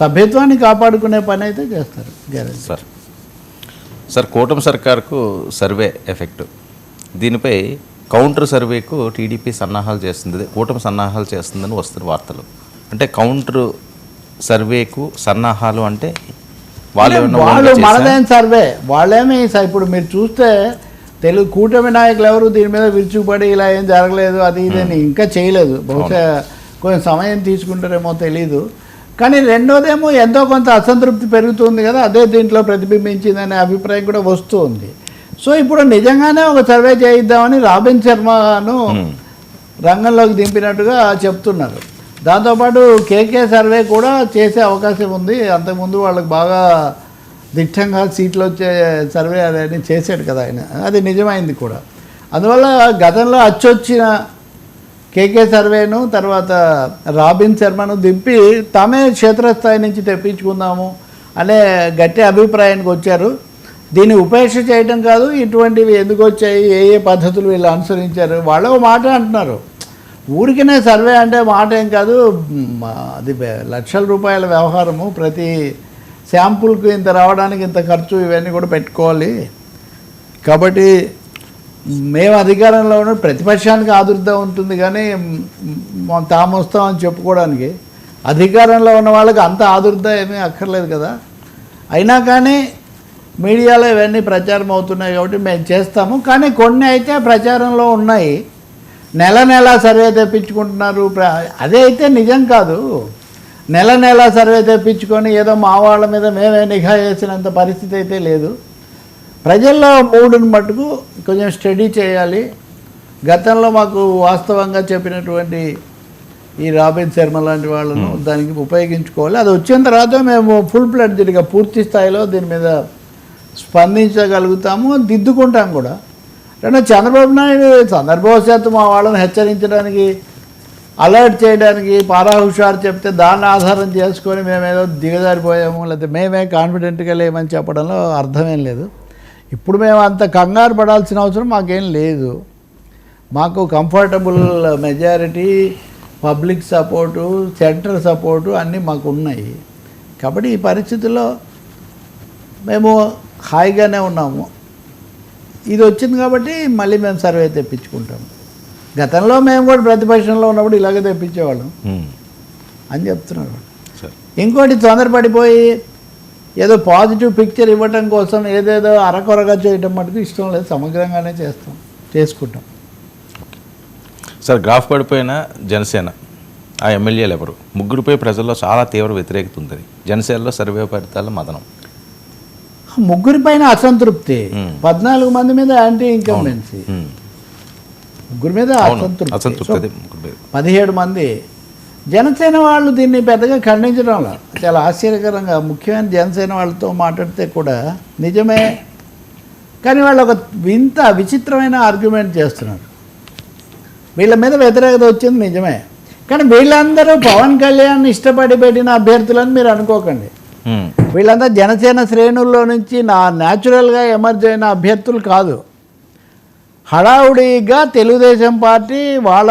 సభ్యత్వాన్ని కాపాడుకునే పని అయితే చేస్తారు. గ్యారెంటీ. సార్ సార్ కూటమి సర్కార్కు సర్వే ఎఫెక్ట్. దీనిపై కౌంటర్ సర్వేకు టీడీపీ సన్నాహాలు చేస్తుంది కూటమి సన్నాహాలు చేస్తుందని వస్తున్న వార్తలు. అంటే కౌంటర్ సర్వేకు సన్నాహాలు అంటే వాళ్ళు వాళ్ళు? మనదేం సర్వే? వాళ్ళేమి ఇప్పుడు మీరు చూస్తే తెలుగు కూటమి నాయకులు ఎవరు దీని మీద విరుచుకుపడి ఇలా ఏం జరగలేదు అది ఇది ఇంకా చేయలేదు. బహుశా కొంచెం సమయం తీసుకుంటారేమో తెలీదు. కానీ రెండోదేమో ఎంతో కొంత అసంతృప్తి పెరుగుతుంది కదా అదే దీంట్లో ప్రతిబింబించిందనే అభిప్రాయం కూడా వస్తుంది. సో ఇప్పుడు నిజంగానే ఒక సర్వే చేయిద్దామని రాబిన్ శర్మను రంగంలోకి దింపినట్టుగా చెప్తున్నారు. దాంతోపాటు కేకే సర్వే కూడా చేసే అవకాశం ఉంది. అంతకుముందు వాళ్ళకి బాగా దిట్టంగా సీట్లు వచ్చే సర్వే అదని చేశాడు కదా ఆయన. అది నిజమైంది కూడా. అందువల్ల గతంలో అచ్చొచ్చిన కేకే సర్వేను తర్వాత రాబిన్ శర్మను దింపి తామే క్షేత్రస్థాయి నుంచి తెప్పించుకుందాము అనే గట్టి అభిప్రాయానికి వచ్చారు. దీన్ని ఉపేక్ష చేయడం కాదు ఇటువంటివి ఎందుకు వచ్చాయి ఏ ఏ పద్ధతులు వీళ్ళు అనుసరించారు వాళ్ళు మాట అంటున్నారు. ఊరికనే సర్వే అంటే మాట ఏం కాదు అది లక్షల రూపాయల వ్యవహారము. ప్రతి శాంపుల్కి ఇంత రావడానికి ఇంత ఖర్చు ఇవన్నీ కూడా పెట్టుకోవాలి. కాబట్టి మేము అధికారంలో ఉన్న ప్రతిపక్షానికి ఆదుర్దా ఉంటుంది కానీ తాము వస్తామని చెప్పుకోవడానికి అధికారంలో ఉన్న వాళ్ళకి అంత ఆదుర్దా ఏమీ అక్కర్లేదు కదా. అయినా కానీ మీడియాలో ఇవన్నీ ప్రచారం అవుతున్నాయి కాబట్టి మేము చేస్తాము. కానీ కొన్ని అయితే ప్రచారంలో ఉన్నాయి. నెల నెల సర్వే తెప్పించుకుంటున్నారు. ప్ర- అదే అయితే నిజం కాదు. నెల నెల సర్వే తెప్పించుకొని ఏదో మా వాళ్ళ మీద మేమే నిఘా చేసినంత పరిస్థితి అయితే లేదు. ప్రజల్లో మూడుని మటుకు కొంచెం స్టడీ చేయాలి. గతంలో మాకు వాస్తవంగా చెప్పినటువంటి ఈ రాబిన్ శర్మ లాంటి వాళ్ళను దానికి ఉపయోగించుకోవాలి. అది వచ్చిన తర్వాత మేము ఫుల్ ప్లడ్జ్డ్గా పూర్తి స్థాయిలో దీని మీద స్పందించగలుగుతాము దిద్దుకుంటాం కూడా. రెండో చంద్రబాబు నాయుడు సందర్భవశాత్తు మా వాళ్ళని హెచ్చరించడానికి అలర్ట్ చేయడానికి పారా హుషారు చెప్తే దాన్ని ఆధారం చేసుకొని మేమేదో దిగజారిపోయాము లేకపోతే మేమే కాన్ఫిడెంట్గా లేమని చెప్పడంలో అర్థమేం లేదు. ఇప్పుడు మేము అంత కంగారు పడాల్సిన అవసరం మాకేం లేదు. మాకు comfortable majority public support centre support అన్నీ మాకు ఉన్నాయి కాబట్టి ఈ పరిస్థితుల్లో మేము హాయిగానే ఉన్నాము. ఇది వచ్చింది కాబట్టి మళ్ళీ మేము సర్వే తెప్పించుకుంటాము. గతంలో మేము కూడా ప్రతిపక్షంలో ఉన్నప్పుడు ఇలాగే తెప్పించేవాళ్ళం. అని చెప్తున్నారు ఇంకోటి తొందరపడిపోయి ఏదో పాజిటివ్ పిక్చర్ ఇవ్వటం కోసం ఏదేదో అరకొరగా చేయటం మటుకు ఇష్టం లేదు. సమగ్రంగానే చేస్తాం. చేసుకుంటాం. సార్ గ్రాఫ్ పడిపోయిన జనసేన ఆ ఎమ్మెల్యేలు ఎవరు? ముగ్గురిపై ప్రజల్లో చాలా తీవ్ర వ్యతిరేకత ఉంది జనసేనలో సర్వే ఫలితాల మదనం. ముగ్గురి పైన అసంతృప్తి. పద్నాలుగు మంది మీద యాంటీ ఇన్కంబెన్సీ. ముగ్గురు మీద అసంతృప్తి. పదిహేడు మంది జనసేన వాళ్ళు దీన్ని పెద్దగా ఖండించడం లేదు. చాలా ఆశ్చర్యకరంగా ముఖ్యమైన జనసేన వాళ్ళతో మాట్లాడితే కూడా నిజమే. కానీ వాళ్ళు ఒక వింత విచిత్రమైన ఆర్గ్యుమెంట్ చేస్తున్నారు. వీళ్ళ మీద వ్యతిరేకత వచ్చింది నిజమే. కానీ వీళ్ళందరూ పవన్ కళ్యాణ్ ఇష్టపడి పెట్టిన అభ్యర్థులని మీరు అనుకోకండి. వీళ్ళంతా జనసేన శ్రేణుల్లో నుంచి నా న్యాచురల్గా ఎమర్జ్ అయిన అభ్యర్థులు కాదు. హడావుడిగా తెలుగుదేశం పార్టీ వాళ్ళ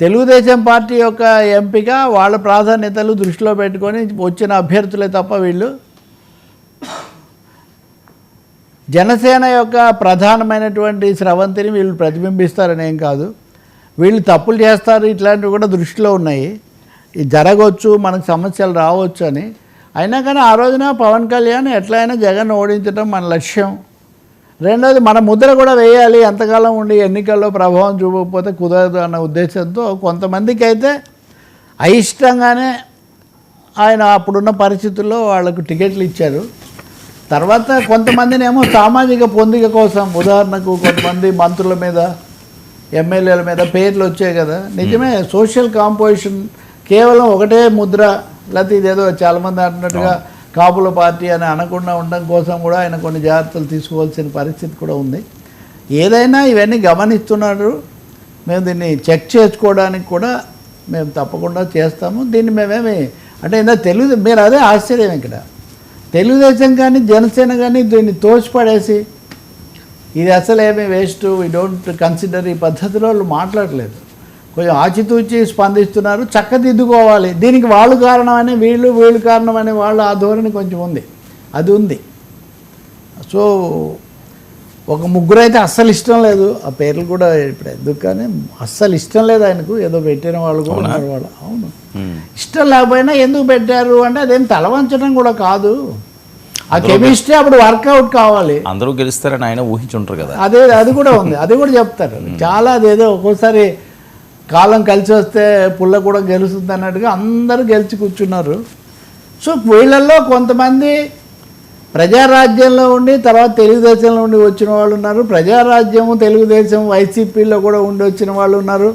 తెలుగుదేశం పార్టీ యొక్క ఎంపిక వాళ్ళ ప్రాధాన్యతలు దృష్టిలో పెట్టుకొని వచ్చిన అభ్యర్థులే తప్ప వీళ్ళు జనసేన యొక్క ప్రధానమైనటువంటి స్రవంతిని వీళ్ళు ప్రతిబింబిస్తారని ఏం కాదు. వీళ్ళు తప్పులు చేస్తారు ఇట్లాంటివి కూడా దృష్టిలో ఉన్నాయి. జరగవచ్చు మనకు సమస్యలు రావచ్చు అని అయినా కానీ ఆ రోజున పవన్ కళ్యాణ్ ఎట్లయినా జగన్ ఓడించడం మన లక్ష్యం. రెండోది మన ముద్ర కూడా వేయాలి. ఎంతకాలం ఉండి ఎన్నికల్లో ప్రభావం చూపకపోతే కుదరదు అన్న ఉద్దేశంతో కొంతమందికి అయితే అయిష్టంగానే ఆయన అప్పుడున్న పరిస్థితుల్లో వాళ్ళకు టికెట్లు ఇచ్చారు. తర్వాత కొంతమందిని ఏమో సామాజిక పొందిక కోసం ఉదాహరణకు కొంతమంది మంత్రుల మీద ఎమ్మెల్యేల మీద పేర్లు వచ్చాయి కదా. నిజమే సోషల్ కాంపోజిషన్ కేవలం ఒకటే ముద్ర లేకపోతే ఇదేదో చాలామంది అంటున్నట్టుగా కాపుల పార్టీ అని అనకుండా ఉండడం కోసం కూడా ఆయన కొన్ని జాగ్రత్తలు తీసుకోవాల్సిన పరిస్థితి కూడా ఉంది. ఏదైనా ఇవన్నీ గమనిస్తున్నారు మేము దీన్ని చెక్ చేసుకోవడానికి కూడా మేము తప్పకుండా చేస్తాము. దీన్ని మేమేమి అంటే ఇందా తెలుగు మీరు అదే ఆశ్చర్యం ఇక్కడ. తెలుగుదేశం కానీ జనసేన కానీ దీన్ని తోచిపడేసి ఇది అసలేమి వేస్ట్. వీ డోంట్ కన్సిడర్ ఈ పద్ధతిలో వాళ్ళు మాట్లాడలేదు. కొంచెం ఆచితూచి స్పందిస్తున్నారు చక్కదిద్దుకోవాలి. దీనికి వాళ్ళు కారణమని వీళ్ళు వీళ్ళు కారణమని వాళ్ళు ఆ ధోరణి కొంచెం ఉంది. అది ఉంది. సో ఒక ముగ్గురు అయితే అస్సలు ఇష్టం లేదు. ఆ పేర్లు కూడా ఇప్పుడు ఎందుకు కానీ అస్సలు ఇష్టం లేదు ఆయనకు. ఏదో పెట్టిన వాళ్ళు కూడా? ఉన్నారు వాళ్ళు. అవును. ఇష్టం లేకపోయినా ఎందుకు పెట్టారు? అంటే అదేం తలవంచడం కూడా కాదు. ఆ కెమిస్ట్రీ అప్పుడు వర్కౌట్ కావాలి. అందరూ గెలుస్తారని ఆయన ఊహించుంటారు కదా. అదే అది కూడా ఉంది. అది కూడా చెప్తారు. చాలా అదేదో ఒక్కోసారి కాలం కలిసి వస్తే పుల్ల కూడా గెలుస్తుంది అన్నట్టుగా అందరూ గెలిచి కూర్చున్నారు. సో వీళ్ళల్లో కొంతమంది ప్రజారాజ్యంలో ఉండి తర్వాత తెలుగుదేశంలో ఉండి వచ్చిన వాళ్ళు ఉన్నారు. ప్రజారాజ్యము తెలుగుదేశం వైసీపీలో కూడా ఉండి వచ్చిన వాళ్ళు ఉన్నారు.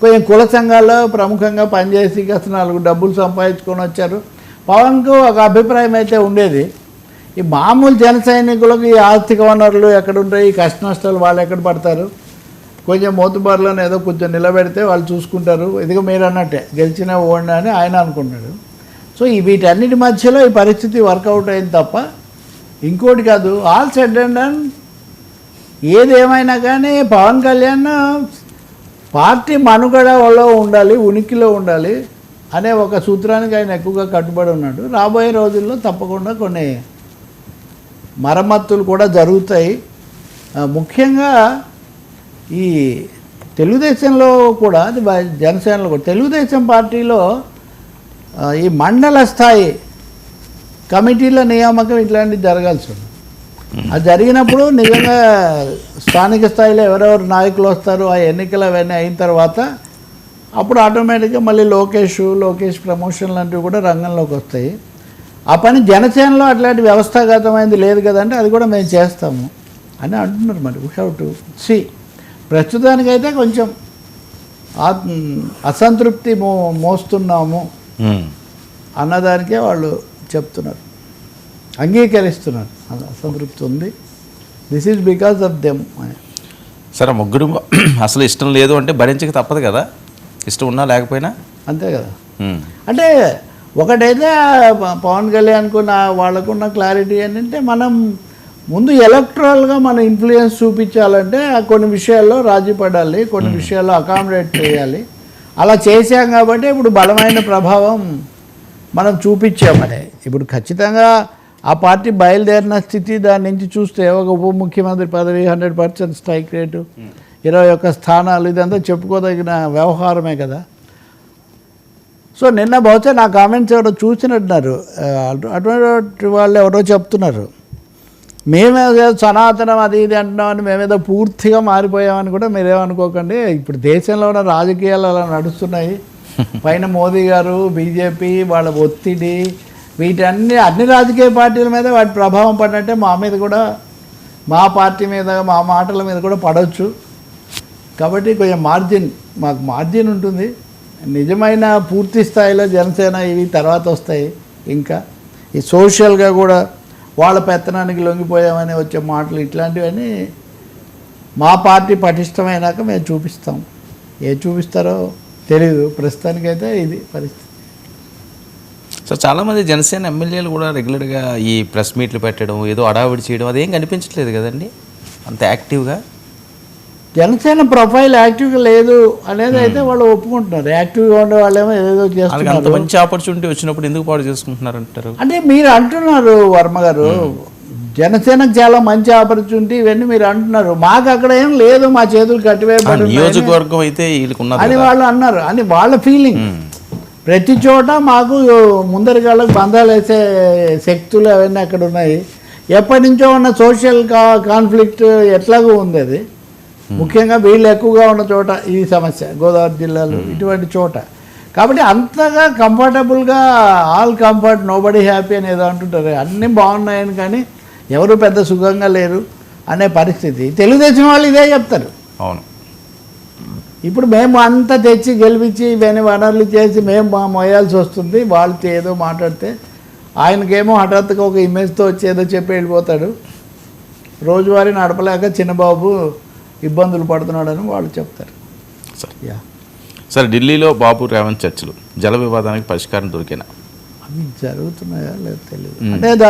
కొంచెం కుల సంఘాల్లో ప్రముఖంగా పనిచేసి కాస్త నాలుగు డబ్బులు సంపాదించుకొని వచ్చారు. పవన్కు ఒక అభిప్రాయం అయితే ఉండేది. ఈ మామూలు జన సైనికులకు ఈ ఆర్థిక వనరులు ఎక్కడ ఉంటాయి? ఈ కష్ట నష్టాలు వాళ్ళు ఎక్కడ పడతారు? కొంచెం మోతుబారులను ఏదో కొంచెం నిలబెడితే వాళ్ళు చూసుకుంటారు. ఇదిగో మీరు అన్నట్టే గెలిచిన ఓడినా అని ఆయన అనుకున్నాడు సో ఈ వీటన్నిటి మధ్యలో ఈ పరిస్థితి వర్కౌట్ అయింది తప్ప ఇంకోటి కాదు ఆల్ సెడ్ అండ్ డన్. ఏది ఏమైనా కానీ పవన్ కళ్యాణ్ పార్టీ మనుగడలో ఉండాలి ఉనికిలో ఉండాలి అనే ఒక సూత్రానికి ఆయన ఎక్కువగా కట్టుబడి ఉన్నాడు. రాబోయే రోజుల్లో తప్పకుండా కొన్ని మరమ్మత్తులు కూడా జరుగుతాయి. ముఖ్యంగా ఈ తెలుగుదేశంలో కూడా జనసేనలో కూడా తెలుగుదేశం పార్టీలో ఈ మండల స్థాయి కమిటీల నియామకం ఇట్లాంటివి జరగాల్సి ఉంది. అది జరిగినప్పుడు నిజంగా స్థానిక స్థాయిలో ఎవరెవరు నాయకులు వస్తారు ఆ ఎన్నికలు అవన్నీ అయిన తర్వాత అప్పుడు ఆటోమేటిక్గా మళ్ళీ లోకేష్ లోకేష్ ప్రమోషన్ లాంటివి కూడా రంగంలోకి వస్తాయి. ఆ పని జనసేనలో అట్లాంటి వ్యవస్థాగతమైనది లేదు కదంటే అది కూడా మేము చేస్తాము అని అంటున్నారు మరి. వీ హ్యావ్ టు సి ప్రస్తుతానికైతే కొంచెం అసంతృప్తి మో మోస్తున్నాము. అన్నదానికే వాళ్ళు చెప్తున్నారు. అంగీకరిస్తున్నారు. అసంతృప్తి ఉంది. This is because of them సరే ఆ ముగ్గురు అసలు ఇష్టం లేదు అంటే భరించక తప్పదు కదా? ఇష్టం ఉన్నా లేకపోయినా? అంతే కదా. అంటే ఒకటైతే పవన్ కళ్యాణ్కున్న వాళ్ళకున్న క్లారిటీ ఏంటంటే మనం ముందు ఎలక్ట్రల్గా మన ఇన్ఫ్లుయెన్స్ చూపించాలంటే కొన్ని విషయాల్లో రాజీ పడాలి కొన్ని విషయాల్లో అకామిడేట్ చేయాలి. అలా చేశాం కాబట్టి ఇప్పుడు బలమైన ప్రభావం మనం చూపించామని ఇప్పుడు ఖచ్చితంగా ఆ పార్టీ బయలుదేరిన స్థితి దాని నుంచి చూస్తే ఒక ఉప ముఖ్యమంత్రి పదవి హండ్రెడ్ పర్సెంట్ స్ట్రైక్ రేటు ఇరవై ఒక్క స్థానాలు ఇదంతా చెప్పుకోదగిన వ్యవహారమే కదా. సో నిన్న బహుశా నా కామెంట్స్ ఎవరో చూసినట్టున్నారు. అటువంటి వాళ్ళు ఎవరో చెప్తున్నారు. మేమేదో సనాతనం అది ఇది అంటున్నామని మేమేదో పూర్తిగా మారిపోయామని కూడా మీరేమనుకోకండి. ఇప్పుడు దేశంలో ఉన్న రాజకీయాలు అలా నడుస్తున్నాయి. పైన మోదీ గారు బీజేపీ వాళ్ళ ఒత్తిడి వీటన్ని అన్ని రాజకీయ పార్టీల మీద వాటి ప్రభావం పడినట్టే మా మీద కూడా మా పార్టీ మీద మా మాటల మీద కూడా పడవచ్చు కాబట్టి కొంచెం మార్జిన్ మాకు మార్జిన్ ఉంటుంది. నిజమైన పూర్తి స్థాయిలో జనసేన ఇవి తర్వాత వస్తాయి. ఇంకా ఈ సోషల్గా కూడా వాళ్ళ పెత్తనానికి లొంగిపోయామని వచ్చే మాటలు ఇట్లాంటివన్నీ మా పార్టీ పటిష్టమైనాక మేము చూపిస్తాం. ఏ చూపిస్తారో తెలియదు ప్రస్తుతానికైతే ఇది పరిస్థితి. సో చాలామంది జనసేన ఎమ్మెల్యేలు కూడా రెగ్యులర్గా ఈ ప్రెస్ మీట్లు పెట్టడం ఏదో అడావిడి చేయడం అదేం కనిపించట్లేదు కదండి? అంత యాక్టివ్గా? జనసేన ప్రొఫైల్ యాక్టివ్గా లేదు అనేది అయితే వాళ్ళు ఒప్పుకుంటున్నారు. యాక్టివ్గా ఉండే వాళ్ళేమో అంత చేస్తున్నారు. మంచి ఆపర్చునిటీ వచ్చినప్పుడు ఎందుకు పాడు చేసుకుంటున్నారు అంటారు? అంటే మీరు అంటున్నారు వర్మ గారు జనసేనకు చాలా మంచి ఆపర్చునిటీ ఇవన్నీ మీరు అంటున్నారు. మాకు అక్కడ ఏం లేదు మా చేతులు కట్టివేయబడి నియోజకవర్గం అయితే అని. వాళ్ళు అన్నారు. అని వాళ్ళ ఫీలింగ్. ప్రతి చోట మాకు ముందరికాళ్ళకు బంధాలు వేసే శక్తులు అవన్నీ అక్కడ ఉన్నాయి. ఎప్పటి నుంచో ఉన్న సోషల్ కా కాన్ఫ్లిక్ట్ ఎట్లాగో ఉంది అది. ముఖ్యంగా వీళ్ళు ఎక్కువగా ఉన్న చోట ఈ సమస్య గోదావరి జిల్లాలో ఇటువంటి చోట. కాబట్టి అంతగా కంఫర్టబుల్గా ఆల్ కంఫర్ట్ నోబడి హ్యాపీ అని ఏదో అంటుంటారు. అన్నీ బాగున్నాయని కానీ ఎవరు పెద్ద సుఖంగా లేరు అనే పరిస్థితి. తెలుగుదేశం వాళ్ళు ఇదే చెప్తారు. అవును. ఇప్పుడు మేము అంతా తెచ్చి గెలిపించి ఇవన్నీ వనరులు చేసి మేము మా మోయాల్సి వస్తుంది. వాళ్ళతో ఏదో మాట్లాడితే ఆయనకేమో హఠాత్తుగా ఒక ఇమేజ్తో వచ్చి ఏదో చెప్పి వెళ్ళిపోతాడు. రోజువారీ నడపలేక చిన్నబాబు ఇబ్బందులు పడుతున్నాడని వాళ్ళు చెప్తారు. సరే. యా. సరే ఢిల్లీలో బాబు రేవంత్ చర్చలు జల వివాదానికి పరిష్కారం దొరికినా? అవి జరుగుతున్నాయా లేదో తెలియదు. అంటే